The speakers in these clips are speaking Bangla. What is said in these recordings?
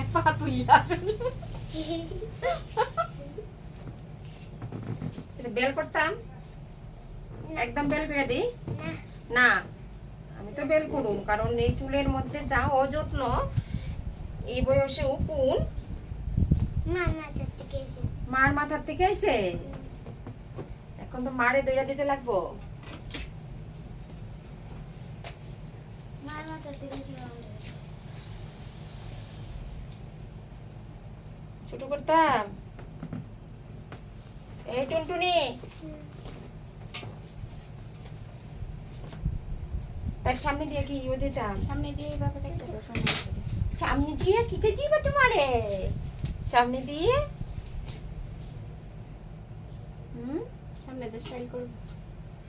এক পা এটা বেল করতাম? একদম বেল করে দিই? না। আমি তো বেল করুম কারণ এই চুলের মধ্যে যা অযত্ন এই বয়সে উকুন মার মাথার থেকে আইছে এখন তো মারে দইরা দিতে লাগবো। ছোট করতাম। এই টুনটুনি। তার সামনে দিয়ে কি ইয়ে দিতাম? সামনে দিয়ে এইভাবে সামনে দিয়ে কিতে দিবা তোমারে? সামনে দিয়ে? হুম? সামনে দিয়ে স্টাইল করব।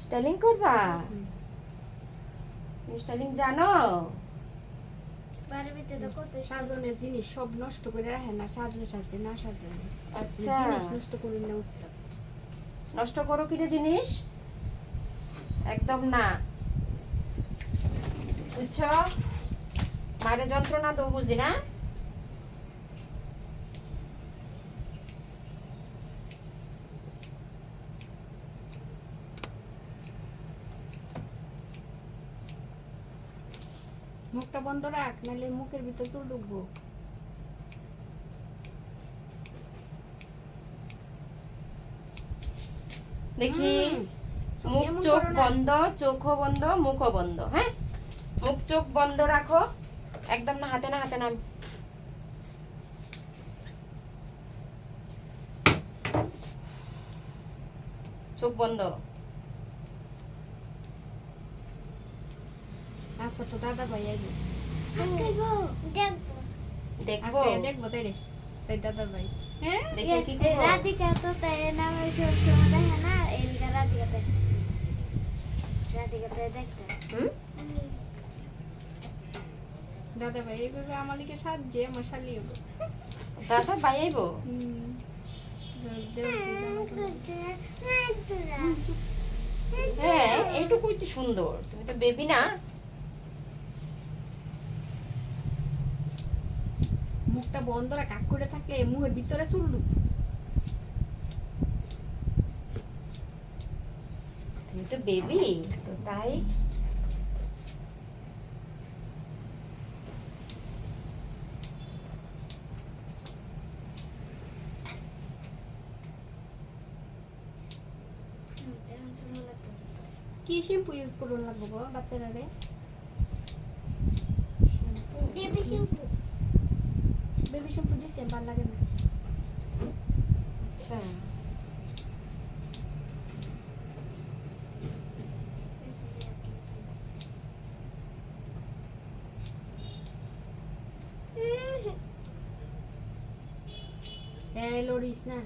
স্টাইলিং করবা? তুমি জানো? সাজনের জিনিস সব নষ্ট করে রাখে না সাজলে সাজে না সাজলে আচ্ছা। জিনিস নষ্ট করে না উস্তাদ। নষ্ট করো কিনে জিনিস? একদম না। বুঝছ? মায়ের যন্ত্রণা তো বুঝি না? মুখটা বন্ধ রাখ নাহলে মুখের ভিতর চুল ঢুকবো। দেখি মুখ চোখ বন্ধ চোখও বন্ধ মুখও বন্ধ হ্যাঁ? মুখ চোখ বন্ধ রাখো একদম না হাতে না হাতে না। চোখ বন্ধ। আজকে তো দাদা ভাই আইবে। দেখব। আজকে দেখব তাই রে তাই দাদা ভাই। হ্যাঁ? রাধিকা তো তাই নামে সবসময় দেখে না এদিকে রাধিকা দেখছি রাধিকা তাই দেখতে। হুম? দাদা ভাই এইভাবে আমার লিখে সাজছে আমার শালি হব দাদা হুম। দেও হ্যাঁ এইটুকুই তো সুন্দর। তুমি তো বেবি না? মুখটা বন্ধ রাখ কাক করে থাকলে মুখের ভিতরে চুল ঢুকবে। তুমি তো বেবি তো তাই। কি শ্যাম্পু ইউজ করুন লাগবো গো বাচ্চারা রে? বেবি শ্যাম্পু বেবি শ্যাম্পু দিছে ভালো লাগে না আচ্ছা এই লড়িস না